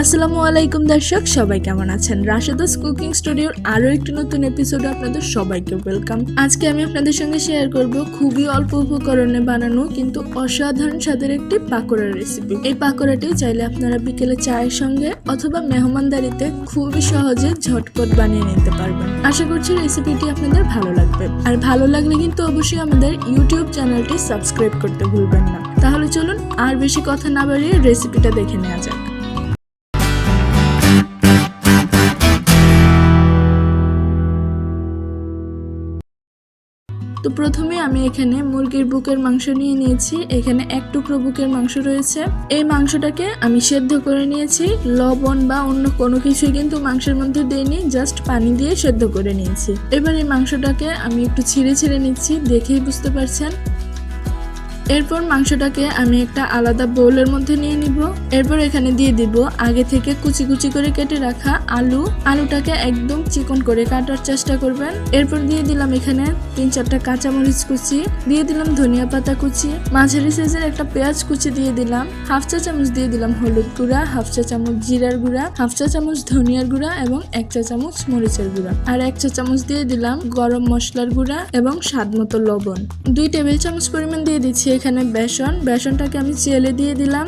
আসসালামু আলাইকুম দর্শক, সবাই কেমন আছেন? রাশেদাস কুকিং স্টুডিওর আরও একটি নতুন এপিসোডে আপনাদের সবাইকে ওয়েলকাম আজকে আমি আপনাদের সঙ্গে শেয়ার করব খুবই অল্প উপকরণে বানানো কিন্তু অসাধারণ স্বাদের একটি পাকোড়ার রেসিপি এই পাকোড়াটি চাইলে আপনারা বিকেলে চায়ের সঙ্গে অথবা মেহমানদারিতে খুবই সহজে ঝটপট বানিয়ে নিতে পারবেন। আশা করছি রেসিপিটি আপনাদের ভালো লাগবে। আর ভালো লাগলে কিন্তু অবশ্যই আমাদের ইউটিউব চ্যানেলটি সাবস্ক্রাইব করতে ভুলবেন না। তাহলে চলুন আর বেশি কথা না বাড়িয়ে রেসিপিটা দেখে নেওয়া যাক। তো প্রথমে আমি এখানে মুরগির বুকের মাংস নিয়ে নিয়েছি। এখানে এক টুকরো বুকের মাংস রয়েছে। এই মাংসটাকে আমি সেদ্ধ করে নিয়েছি। লবণ বা অন্য কোনো কিছুই কিন্তু মাংসের মধ্যে দিইনি, জাস্ট পানি দিয়ে সেদ্ধ করে নিয়েছি। এবার এই মাংসটাকে আমি একটু ছিঁড়ে ছিঁড়ে নিচ্ছি, দেখেই বুঝতে পারছেন। এরপর মাংসটাকে আমি একটা আলাদা বোলের মধ্যে নিয়ে নিব। এরপর এখানে দিয়ে দিব আগে থেকে কুচি কুচি করে কেটে রাখা আলু। আলুটাকে একদম চিকন করে কাটার চেষ্টা করবেন। এরপর দিয়ে দিলাম এখানে তিন চারটা কাঁচামরিচ কুচি, দিয়ে দিলাম ধনিয়া পাতা কুচি, মাঝারি সাইজের একটা পেঁয়াজ কুচি দিয়ে দিলাম, হাফ চা চামচ দিয়ে দিলাম হলুদ গুঁড়া, হাফ চা চামচ জিরার গুঁড়া, হাফ চা চামচ ধনিয়ার গুঁড়া এবং এক চা চামচ মরিচের গুঁড়া। আর এক চা চামচ দিয়ে দিলাম গরম মশলার গুঁড়া এবং স্বাদ মতো লবণ। দুই টেবিল চামচ পরিমাণ দিয়ে দিচ্ছি এখানে বেসন। বেসনটাকে আমি চেলে দিয়ে দিলাম।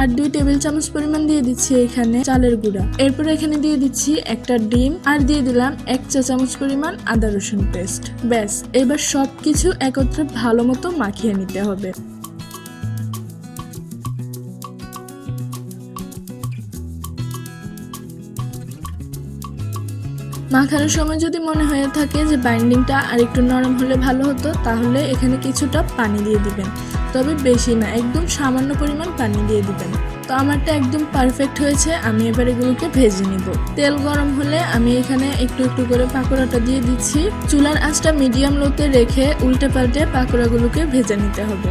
আর দুই টেবিল চামচ পরিমাণ দিয়ে দিচ্ছি এখানে চালের গুঁড়া। এরপর এখানে দিয়ে দিচ্ছি একটা ডিম আর দিয়ে দিলাম এক চা চামচ পরিমাণ আদা রসুন পেস্ট। ব্যাস, এবার সবকিছু একত্রে ভালো মতো মাখিয়ে নিতে হবে। মাখানোর সময় যদি মনে হয়ে থাকে যে বাইন্ডিংটা আর একটু নরম হলে ভালো হতো, তাহলে এখানে কিছুটা পানি দিয়ে দিবেন। তবে বেশি না, একদম সামান্য পরিমাণ পানি দিয়ে দিবেন। তো আমারটা একদম পারফেক্ট হয়েছে, আমি এবার এগুলোকে ভেজে নিব। তেল গরম হলে আমি এখানে একটু একটু করে পাকোড়াটা দিয়ে দিচ্ছি। চুলার আঁচটা মিডিয়াম লোতে রেখে উল্টে পাল্টে পাকোড়াগুলোকে ভেজে নিতে হবে।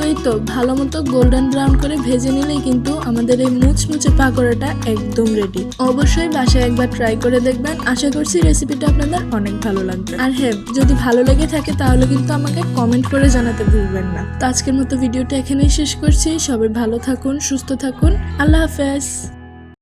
তো এই তো, ভালো মতো গোল্ডেন ব্রাউন করে ভেজে নিলেই কিন্তু আমাদের এই মুচমুচে পাকোড়াটা একদম রেডি অবশ্যই বাসায় একবার ট্রাই করে দেখবেন, আশা করছি রেসিপিটা আপনাদের অনেক ভালো লাগবে। আর হ্যাঁ যদি ভালো লেগে থাকে তাহলে কিন্তু আমাকে কমেন্ট করে জানাতে ভুলবেন না। তো আজকের মতো ভিডিওটা এখানেই শেষ করছি, সবাই ভালো থাকুন, সুস্থ থাকুন, আল্লাহ হাফেজ।